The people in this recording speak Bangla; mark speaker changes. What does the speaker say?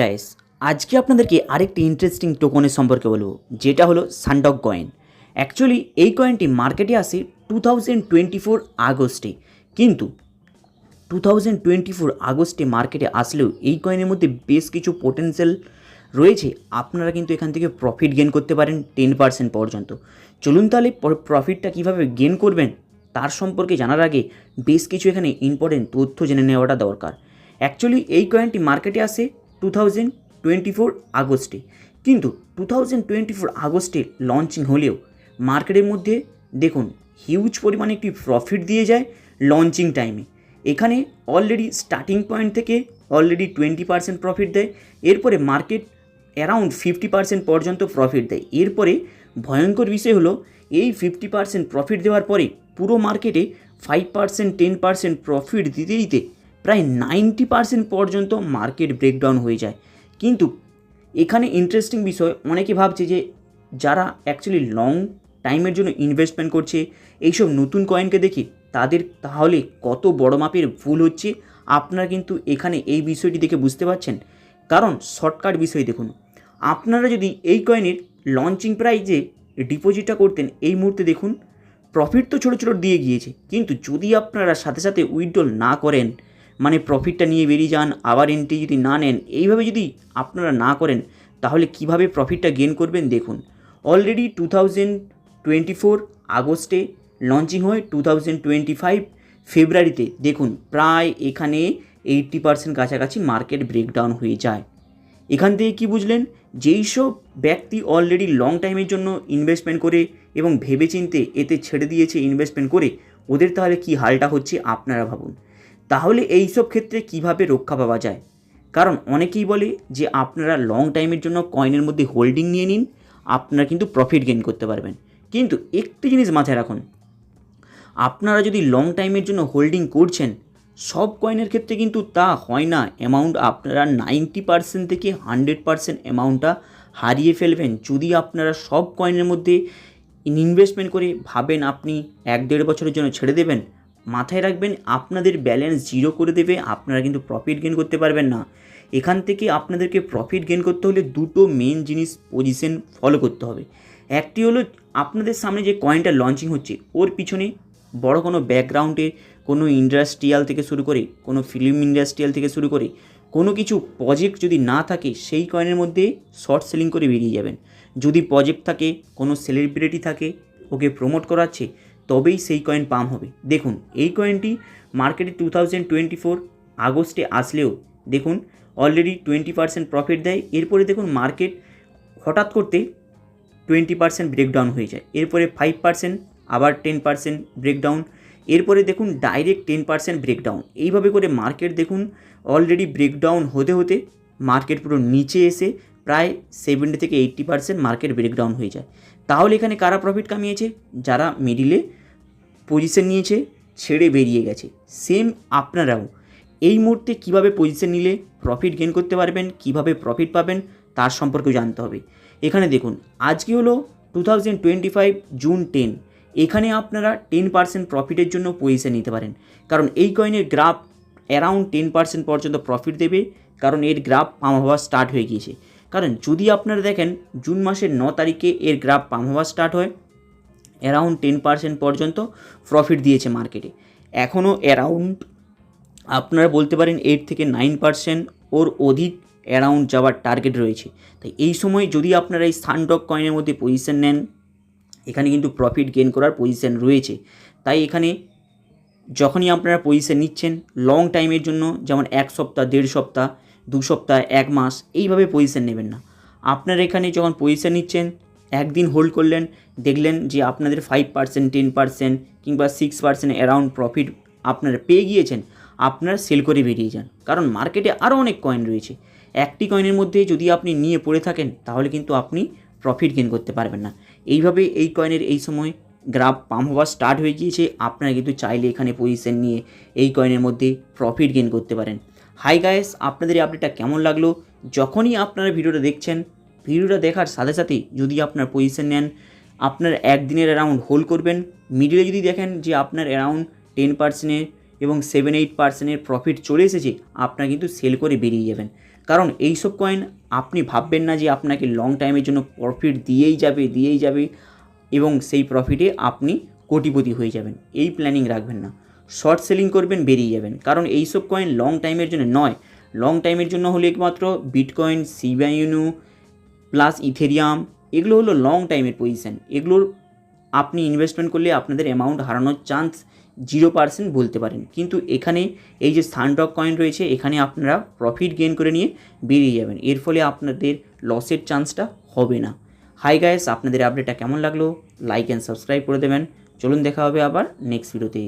Speaker 1: গাইস আজকে আপনাদেরকে আরেকটি ইন্টারেস্টিং টোকনের সম্পর্কে বলব, যেটা হলো সানডক কয়েন অ্যাকচুয়ালি এই কয়েনটি মার্কেটে আসে টু থাউজেন্ড টোয়েন্টি ফোর আগস্টে, কিন্তু টু থাউজেন্ড টোয়েন্টি ফোর আগস্টে মার্কেটে আসলেও এই কয়েনের মধ্যে বেশ কিছু পোটেন্সিয়াল রয়েছে, আপনারা কিন্তু এখান থেকে প্রফিট গেন করতে পারেন টেন পার্সেন্ট পর্যন্ত। চলুন তাহলে প্রফিটটা কীভাবে গেন করবেন, তার সম্পর্কে জানার আগে বেশ কিছু এখানে ইম্পর্টেন্ট তথ্য জেনে নেওয়াটা দরকার। অ্যাকচুয়ালি এই কয়েনটি মার্কেটে আসে টু থাউজেন্ড টোয়েন্টি ফোর আগস্টে। কিন্তু টু থাউজেন্ড টোয়েন্টি ফোর আগস্টে লঞ্চিং হলেও মার্কেটের মধ্যে দেখুন হিউজ পরিমাণে একটি প্রফিট দিয়ে যায় লঞ্চিং টাইমে এখানে অলরেডি স্টার্টিং পয়েন্ট থেকে অলরেডি টোয়েন্টি পার্সেন্ট প্রফিট দেয়। এরপরে মার্কেট অ্যারাউন্ড ফিফটি পার্সেন্ট পর্যন্ত প্রফিট দেয়। এরপরে ভয়ঙ্কর বিষয় হলো এই ফিফটি পার্সেন্ট প্রফিট দেওয়ার পরে পুরো মার্কেটে five percent ten percent profit দিতে দিতে প্রায় নাইনটি পার্সেন্ট পর্যন্ত মার্কেট ব্রেকডাউন হয়ে যায়। কিন্তু এখানে ইন্টারেস্টিং বিষয়, অনেকে ভাবছে যে যারা অ্যাকচুয়ালি লং টাইমের জন্য ইনভেস্টমেন্ট করছে, এইসব নতুন কয়েনকে দেখে তাদের তাহলে কত বড় মাপের ভুল হচ্ছে? আপনারা কিন্তু এখানে এই বিষয়টি দেখে বুঝতে পারছেন। কারণ শর্টকাট বিষয় দেখুন, আপনারা যদি এই কয়েনের লঞ্চিং প্রাইজে ডিপোজিটটা করতেন, এই মুহূর্তে দেখুন প্রফিট তো ছোটো ছোটো দিয়ে গিয়েছে। কিন্তু যদি আপনারা সাথে সাথে উইথড্রল না করেন মানে প্রফিটটা নিয়ে বেরিয়ে যান, আবার এন্ট্রি যদি না নেন, এইভাবে যদি আপনারা না করেন, তাহলে কীভাবে প্রফিটটা গেন করবেন দেখুন। Already two thousand twenty four আগস্টে লঞ্চিং হয় টু থাউজেন্ড টোয়েন্টি ফাইভ ফেব্রুয়ারিতে দেখুন, প্রায় এখানে এইট্টি পার্সেন্ট কাছাকাছি মার্কেট ব্রেকডাউন হয়ে যায়। এখান থেকে কি বুঝলেন? যেই সব ব্যক্তি অলরেডি লং টাইমের জন্য ইনভেস্টমেন্ট করে এবং ভেবেচিন্তে এতে ছেড়ে দিয়েছে ইনভেস্টমেন্ট করে, ওদের তাহলে কি হালটা হচ্ছে আপনারা ভাবুন। তাহলে এই সব ক্ষেত্রে কীভাবে রক্ষা পাওয়া যায়? কারণ অনেকেই বলে যে আপনারা লং টাইমের জন্য কয়েনের মধ্যে হোল্ডিং নিয়ে নিন, আপনারা কিন্তু প্রফিট গেইন করতে পারবেন। কিন্তু একটি জিনিস মাথায় রাখুন, আপনারা যদি লং টাইমের জন্য হোল্ডিং করছেন, সব কয়েনের ক্ষেত্রে কিন্তু তা হয় না। অ্যামাউন্ট আপনারা নাইনটি পার্সেন্ট থেকে হান্ড্রেড পার্সেন্ট অ্যামাউন্টটা হারিয়ে ফেলবেন। যদি আপনারা সব কয়েনের মধ্যে ইনভেস্টমেন্ট করে ভাবেন আপনি এক দেড় বছরের জন্য ছেড়ে দেবেন মাথায় রাখবেন, আপনাদের ব্যালেন্স জিরো করে দেবে, আপনারা কিন্তু প্রফিট গেন করতে পারবেন না। এখান থেকে আপনাদেরকে প্রফিট গেন করতে হলে দুটো মেন জিনিস পজিশন ফলো করতে হবে। একটি হলো আপনাদের সামনে যে কয়েনটা লঞ্চিং হচ্ছে, ওর পিছনে বড় কোনো ব্যাকগ্রাউন্ডে কোনো ইন্ডাস্ট্রিয়াল থেকে শুরু করে, কোনো ফিল্ম ইন্ডাস্ট্রিয়াল থেকে শুরু করে, কোনো কিছু প্রজেক্ট যদি না থাকে, সেই কয়েনের মধ্যে শর্ট সেলিং করে বেরিয়ে যাবেন। যদি প্রজেক্ট থাকে, কোনো সেলিব্রিটি থাকে, ওকে প্রমোট করাচ্ছে তবেই সেই কয়েন পাম হবে। দেখুন, এই কয়েনটি মার্কেটে টু থাউজেন্ড টোয়েন্টি ফোর আগস্টে আসলেও দেখুন অলরেডি টোয়েন্টি পার্সেন্ট প্রফিট দেয়। এরপরে দেখুন মার্কেট হঠাৎ করতে টোয়েন্টি পার্সেন্ট ব্রেকডাউন হয়ে যায়। এরপরে ফাইভ পার্সেন্ট আবার টেন পার্সেন্ট ব্রেকডাউন এরপরে দেখুন ডাইরেক্ট টেন পার্সেন্ট ব্রেকডাউন এইভাবে করে মার্কেট দেখুন অলরেডি ব্রেকডাউন হতে হতে মার্কেট পুরো নিচে এসে প্রায় সেভেন্টি থেকে এইট্টি পার্সেন্ট মার্কেট ব্রেকডাউন হয়ে যায়। তাহলে এখানে কারা প্রফিট কামিয়েছে? যারা মিডিলে পজিশন নিয়েছে, ছেড়ে বেরিয়ে গেছে। সেম আপনারাও। এই মুহূর্তে কীভাবে পজিশন নিলে প্রফিট গেন করতে পারবেন, কীভাবে প্রফিট পাবেন, তার সম্পর্কেও জানতে হবে। এখানে দেখুন, আজকে হলো two thousand twenty five June ten এখানে আপনারা টেন পার্সেন্ট প্রফিটের জন্য পজিশন নিতে পারেন। কারণ এই কয়েনের গ্রাফ অ্যারাউন্ড টেন পার্সেন্ট পর্যন্ত প্রফিট দেবে, কারণ এর গ্রাফ পাম হওয়া স্টার্ট হয়ে গিয়েছে। কারণ যদি আপনারা দেখেন জুন মাসের ন তারিখে এর গ্রাফ পাম হওয়া স্টার্ট হয় অ্যারাউন্ড টেন পার্সেন্ট পর্যন্ত প্রফিট দিয়েছে মার্কেটে এখনও অ্যারাউন্ড আপনারা বলতে পারেন এইট থেকে নাইন পার্সেন্ট ওর অধিক অ্যারাউন্ড যাওয়ার টার্গেট রয়েছে। তাই এই সময় যদি আপনারা এই সানডক কয়েনের মধ্যে পজিশন নেন, এখানে কিন্তু প্রফিট গেন করার পজিশন রয়েছে। তাই এখানে যখনই আপনারা পজিশন নিচ্ছেন লং টাইমের জন্য, যেমন এক সপ্তাহ, দেড় সপ্তাহ, দু সপ্তাহ, এক মাস, এইভাবে পজিশন নেবেন না। আপনারা এখানে যখন পজিশন নিচ্ছেন একদিন হোল্ড করলেন, দেখলেন যে আপনাদের ফাইভ পার্সেন্ট টেন পার্সেন্ট কিংবা সিক্স পার্সেন্ট অ্যারাউন্ড প্রফিট আপনারা পেয়ে গিয়েছেন, আপনারা সেল করে বেরিয়ে যান। কারণ মার্কেটে আরও অনেক কয়েন রয়েছে। একটি কয়েনের মধ্যে যদি আপনি নিয়ে পড়ে থাকেন, তাহলে কিন্তু আপনি প্রফিট গেন করতে পারবেন না। এইভাবে এই কয়েনের এই সময় গ্রাফ পাম্প হওয়া স্টার্ট হয়ে গিয়েছে। আপনারা কিন্তু চাইলে এখানে পজিশন নিয়ে এই কয়েনের মধ্যে প্রফিট গেন করতে পারেন। হাই গায়েস আপনাদের এই আপডেটটা কেমন লাগল? যখনই আপনারা ভিডিওটা দেখছেন ভিডিওটা দেখার সাথে সাথে যদি আপনার পজিশন নেন, আপনার একদিনের অ্যারাউন্ড হোল্ড করবেন। মিডিলে যদি দেখেন যে আপনার অ্যারাউন্ড টেন পার্সেন্টের এবং সেভেন এইট পার্সেন্টের প্রফিট চলে এসেছে, আপনার কিন্তু সেল করে বেরিয়ে যাবেন। কারণ এইসব কয়েন আপনি ভাববেন না যে আপনাকে লং টাইমের জন্য প্রফিট দিয়েই যাবে দিয়েই যাবে এবং সেই প্রফিটে আপনি কোটিপতি হয়ে যাবেন। এই প্ল্যানিং রাখবেন না। শর্ট সেলিং করবেন, বেরিয়ে যাবেন। কারণ এইসব কয়েন লং টাইমের জন্য নয়। লং টাইমের জন্য হলে একমাত্র বিটকয়েন সিবাইনু প্লাস ইথেরিয়াম এগুলো হলো লং টাইমের পজিশান এগুলোর আপনি ইনভেস্টমেন্ট করলে আপনাদের অ্যামাউন্ট হারানোর চান্স জিরো পার্সেন্ট বলতে পারেন। কিন্তু এখানে এই যে সানডক কয়েন রয়েছে, এখানে আপনারা প্রফিট গেইন করে নিয়ে বেরিয়ে যাবেন। এর ফলে আপনাদের লসের চান্সটা হবে না। হাই গাইস আপনাদের আপডেটটা কেমন লাগল? লাইক অ্যান্ড সাবস্ক্রাইব করে দেবেন। চলুন দেখা হবে আবার নেক্সট ভিডিওতে